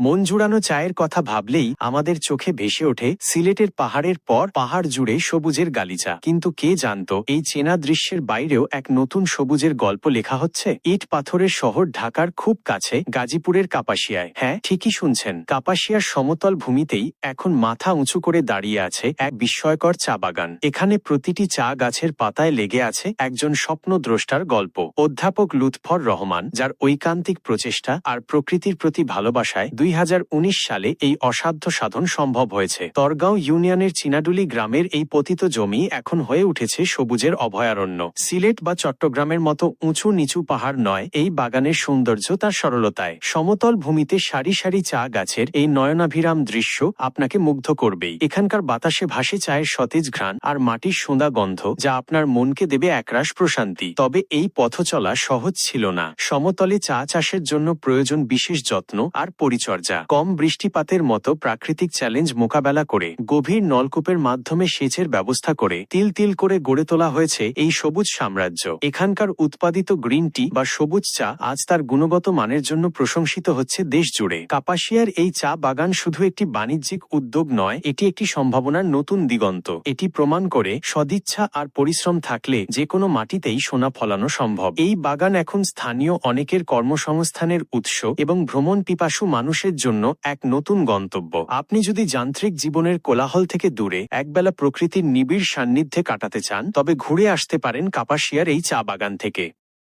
মন জুড়ানো চায়ের কথা ভাবলেই আমাদের চোখে ভেসে ওঠে সিলেটের পাহাড়ের পর পাহাড় জুড়ে সবুজের গালিচা। কিন্তু কে জানতো, এই চেনা দৃশ্যের বাইরেও এক নতুন সবুজের গল্প লেখা হচ্ছে? ইট পাথরের শহর ঢাকার খুব কাছে, গাজীপুরের কাপাসিয়ায়। হ্যাঁ ঠিকই শুনছেন। কাপাসিয়ার সমতল ভূমিতেই এখন মাথা উঁচু করে দাঁড়িয়ে আছে এক বিস্ময়কর চা বাগান। এখানে প্রতিটি চা গাছের পাতায় লেগে আছে একজন স্বপ্নদ্রষ্টার গল্প। অধ্যাপক লুৎফর রহমান, যার ঐকান্তিক প্রচেষ্টা আর প্রকৃতির প্রতি ভালোবাসায় দুই হাজার উনিশ সালে এই অসাধ্য সাধন সম্ভব হয়েছে। তরগাঁও ইউনিয়নের চিনাডুলি গ্রামের এই পতিত জমি এখন হয়ে উঠেছে সবুজের অভয়ারণ্য। সিলেট বা চট্টগ্রামের মতো উঁচু নিচু পাহাড় নয়, এই বাগানের সৌন্দর্য তার সরলতায়। সমতল ভূমিতে সারি সারি চা গাছের এই নয়নাভিরাম দৃশ্য আপনাকে মুগ্ধ করবেই। এখানকার বাতাসে ভাসে চায়ের সতেজ ঘ্রাণ আর মাটির সোঁদা গন্ধ যা আপনার মনকে দেবে একরাশ প্রশান্তি। তবে এই পথ চলা সহজ ছিল না। সমতলে চা চাষের জন্য প্রয়োজন বিশেষ যত্ন আর পরিচর্যা। কম বৃষ্টিপাতের মতো প্রাকৃতিক চ্যালেঞ্জ মোকাবেলা করে, গভীর নলকূপের মাধ্যমে সেচের ব্যবস্থা করে, তিল তিল করে গড়ে তোলা হয়েছে এই সবুজ সাম্রাজ্য। এখানকার উৎপাদিত গ্রিন টি বা সবুজ চা আজ তার গুণগত মানের জন্য প্রশংসিত হচ্ছে দেশ জুড়ে কাপাসিয়ার এই চা বাগান শুধু একটি বাণিজ্যিক উদ্যোগ নয়, এটি একটি সম্ভাবনার নতুন দিগন্ত। এটি প্রমাণ করে সদিচ্ছা আর পরিশ্রম থাকলে যে কোনো মাটিতেই সোনা ফলানো সম্ভব। এই বাগান এখন স্থানীয় অনেকের কর্মসংস্থানের উৎস এবং ভ্রমণ পিপাসু মানুষের জন্য এক নতুন গন্তব্য। আপনি যদি যান্ত্রিক জীবনের কোলাহল থেকে দূরে একবেলা প্রকৃতির নিবিড় সান্নিধ্যে কাটাতে চান, তবে ঘুরে আসতে পারেন কাপাসিয়ার এই চা বাগান থেকে।